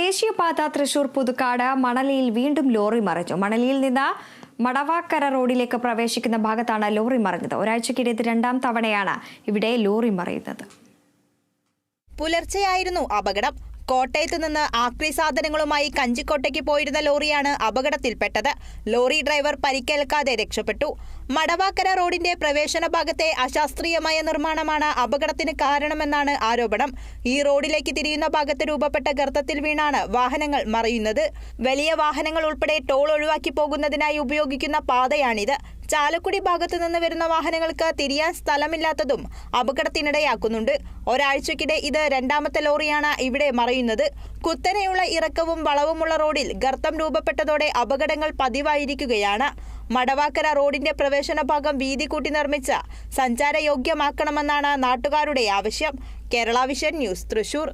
ദേശീയപാത തൃശൂർ പുതുക്കാട് മണലിയിൽ വീണ്ടും ലോറി മറിഞ്ഞു. മണലിയിൽ നിന്ന് മടവാക്കര റോഡിലേക്ക് പ്രവേശിക്കുന്ന ഭാഗത്താണ് ലോറി മറിഞ്ഞത്. ഒരാഴ്ചക്കിടെ ഇത് രണ്ടാം തവണയാണ് ഇവിടെ ലോറി മറിയുന്നത്. പുലർച്ചെയായിരുന്നു അപകടം. കോട്ടയത്ത് നിന്ന് ആക്രി സാധനങ്ങളുമായി കഞ്ചിക്കോട്ടയ്ക്ക് പോയിരുന്ന ലോറിയാണ് അപകടത്തിൽപ്പെട്ടത്. ലോറി ഡ്രൈവർ പരിക്കേൽക്കാതെ രക്ഷപ്പെട്ടു. മടവാക്കര റോഡിന്റെ പ്രവേശന ഭാഗത്തെ അശാസ്ത്രീയമായ നിർമ്മാണമാണ് അപകടത്തിന് കാരണമെന്നാണ് ആരോപണം. ഈ റോഡിലേക്ക് തിരിയുന്ന ഭാഗത്ത് രൂപപ്പെട്ട ഗർത്തത്തിൽ വീണാണ് വാഹനങ്ങൾ മറിയുന്നത്. വലിയ വാഹനങ്ങൾ ഉൾപ്പെടെ ടോൾ ഒഴിവാക്കി പോകുന്നതിനായി ഉപയോഗിക്കുന്ന പാതയാണിത്. ചാലക്കുടി ഭാഗത്തു നിന്ന് വരുന്ന വാഹനങ്ങൾക്ക് തിരിയാൻ സ്ഥലമില്ലാത്തതും അപകടത്തിനിടയാക്കുന്നുണ്ട്. ഒരാഴ്ചക്കിടെ ഇത് രണ്ടാമത്തെ ലോറിയാണ് ഇവിടെ മറയുന്നത്. കുത്തനെയുള്ള ഇറക്കവും വളവുമുള്ള റോഡിൽ ഗർത്തം രൂപപ്പെട്ടതോടെ അപകടങ്ങൾ പതിവായിരിക്കുകയാണ്. മടവാക്കര റോഡിന്റെ പ്രവേശന ഭാഗം വീതി കൂട്ടി നിർമ്മിച്ച സഞ്ചാരയോഗ്യമാക്കണമെന്നാണ് നാട്ടുകാരുടെ ആവശ്യം. Kerala vision news Thrissur.